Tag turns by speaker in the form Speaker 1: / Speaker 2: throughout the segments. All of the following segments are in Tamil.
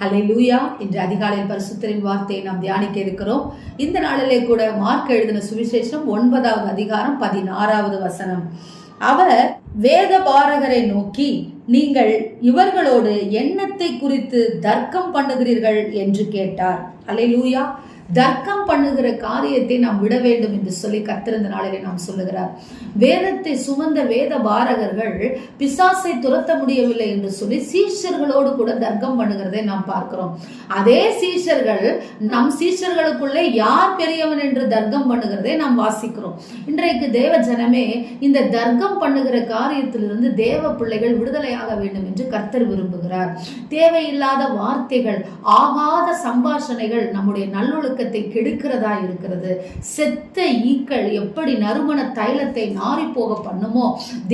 Speaker 1: ஹலை லூயா இன்று அதிகாலையில் பரிசுத்தரின் வார்த்தையை நாம் தியானிக்க இருக்கிறோம். இந்த நாளிலே கூட மார்க் எழுதின சுவிசேஷம் ஒன்பதாவது அதிகாரம் பதினாறாவது வசனம். அவர் வேத பாரகரை நோக்கி நீங்கள் இவர்களோடு எண்ணத்தை குறித்து தர்க்கம் பண்ணுகிறீர்கள்? என்று கேட்டார். அலை லூயா தர்க்கம் பண்ணுகிற காரியத்தை நாம் விட வேண்டும் என்று சொல்லி கத்திருந்த நாளிலே நாம் சொல்லுகிறார். வேதத்தை சுமந்த வேத பாரகர்கள் பிசாசை துரத்த முடியவில்லை என்று சொல்லி சீஷர்களோடு கூட தர்க்கம் பண்ணுகிறதை நாம் பார்க்கிறோம். அதே சீஷர்கள் நம் சீஷர்களுக்குள்ளே யார் பெரியவன் என்று தர்க்கம் பண்ணுகிறதை நாம் வாசிக்கிறோம். இன்றைக்கு தேவ ஜனமே இந்த தர்க்கம் பண்ணுகிற காரியத்திலிருந்து தேவ பிள்ளைகள் விடுதலையாக வேண்டும் என்று கர்த்தர் விரும்புகிறார். தேவையில்லாத வார்த்தைகள் ஆகாத சம்பாஷணைகள் நம்முடைய நல்லொழுக்கத்தை கெடுக்கிறதா இருக்கிறது? செத்த ஈக்கள் எப்படி நறுமண தைலத்தை நாரி போக பண்ணுமோ?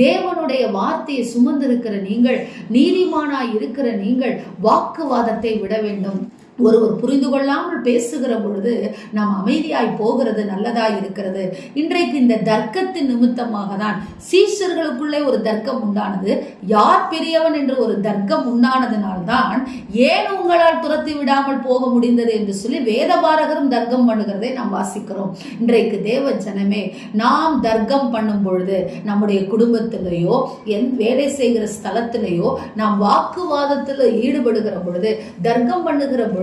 Speaker 1: தேவனுடைய வார்த்தையை சுமந்திருக்கிற நீங்கள் நீதிமானாய் இருக்கிற நீங்கள் வாக்குவாதத்தை விட வேண்டும். ஒருவர் புரிந்து கொள்ளாமல் பேசுகிற பொழுது நாம் அமைதியாய் போகிறது நல்லதாய் இருக்கிறது. இன்றைக்கு இந்த தர்க்கத்தின் நிமித்தமாக தான் சீஷர்களுக்குள்ளே ஒரு தர்க்கம் உண்டானது. யார் பெரியவன் என்று ஒரு தர்க்கம் உண்டானதினால்தான் ஏன் உங்களால் துரத்தி விடாமல் போக முடிந்தது என்று சொல்லி வேதபாரகரும் தர்க்கம் பண்ணுகிறதை நாம் வாசிக்கிறோம். இன்றைக்கு தேவ ஜனமே நாம் தர்க்கம் பண்ணும் பொழுது நம்முடைய குடும்பத்திலேயோ என் வேலை செய்கிற ஸ்தலத்திலேயோ நாம் வாக்குவாதத்தில் ஈடுபடுகிற பொழுது தர்க்கம் பண்ணுகிற பொழுது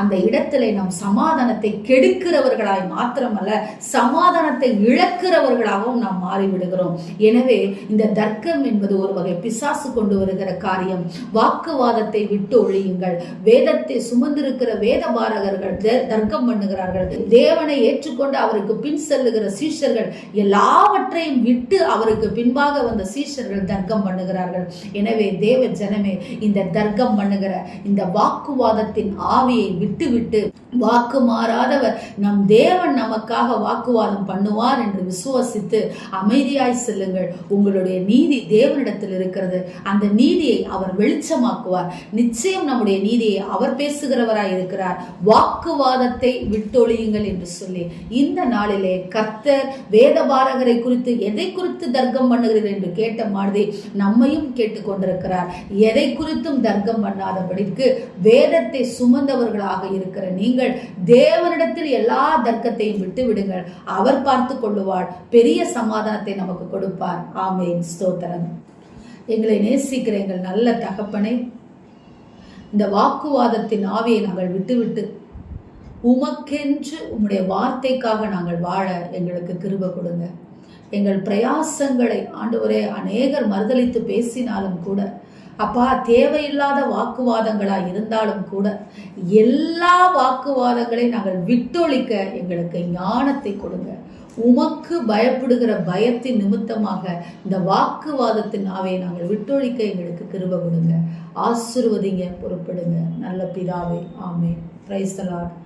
Speaker 1: அந்த இடத்துல நாம் சமாதானத்தை கெடுக்கிறவர்களாய் மாத்திரமல்ல சமாதானத்தை இழக்கிறவர்களாகவும் நாம் மாறிவிடுகிறோம். எனவே இந்த தர்க்கம் என்பது ஒரு வகை பிசாசு கொண்டு வருகிற காரியம். வாக்குவாதத்தை விட்டு ஒழியுங்கள். வேதத்தை சுமந்திருக்கிற வேத பாரகர்கள் தர்க்கம் பண்ணுகிறார்கள். தேவனை ஏற்றுக்கொண்டு அவருக்கு பின் செல்லுகிற சீஷர்கள் எல்லாவற்றையும் விட்டு அவருக்கு பின்பாக வந்த சீஷர்கள் தர்க்கம் பண்ணுகிறார்கள். எனவே தேவ ஜனமே இந்த தர்க்கம் பண்ணுகிற இந்த வாக்குவாதத்தின் ஆவியை விட்டுவிட்டு வாக்கு மாறாதவர் நம் தேவன் நமக்காக வாக்குவாதம் பண்ணுவார் என்று விசுவசித்து அமைதியாய் செல்லுங்கள். உங்களுடைய நீதி தேவனிடத்தில் இருக்கிறது. அந்த நீதியை அவர் வெளிச்சமாக்குவார். நிச்சயம் நம்முடைய நீதியை அவர் பேசுகிறவராய் இருக்கிறார். வாக்குவாதத்தை விட்டொழியுங்கள் என்று சொல்லி இந்த நாளிலே கர்த்தர் வேதபாரகரை குறித்து எதை குறித்து தர்க்கம் பண்ணுகிறீர்கள் என்று கேட்ட மாதிரி நம்மையும் கேட்டுக்கொண்டிருக்கிறார். எதை குறித்தும் தர்க்கம் பண்ணாதபடிக்கு வேதத்தை சுமந்த சுமந்தவர்களாக இருக்கிற நீங்கள் தேவனிடத்தில் எல்லா தர்க்கத்தையும் விட்டு விடுங்கள். அவர் பார்த்து கொள்ளுவார். பெரிய சமாதானத்தை நமக்கு கொடுப்பார். ஆமேன். ஸ்தோத்திரம். எங்களை நேசிக்கிற எங்கள் நல்ல தகப்பனை இந்த வாக்குவாதத்தின் ஆவியை நாங்கள் விட்டுவிட்டு உமக்கென்று உம்முடைய வார்த்தைக்காக நாங்கள் வாழ எங்களுக்கு கிருப கொடுங்க. எங்கள் பிரயாசங்களை ஆண்டவரே அநேகர் மறுதளித்து பேசினாலும் கூட அப்பா தேவையில்லாத வாக்குவாதங்களாக இருந்தாலும் கூட எல்லா வாக்குவாதங்களையும் நாங்கள் விட்டொழிக்க எங்களுக்கு ஞானத்தை கொடுங்க. உமக்கு பயப்படுகிற பயத்தின் நிமித்தமாக இந்த வாக்குவாதத்தின் ஆவையை நாங்கள் விட்டொழிக்க எங்களுக்கு கிருப கொடுங்க. ஆசிர்வதிங்க பொறுப்படுங்க. நல்ல பிதாவே ஆமே பிரைஸ் தலாட்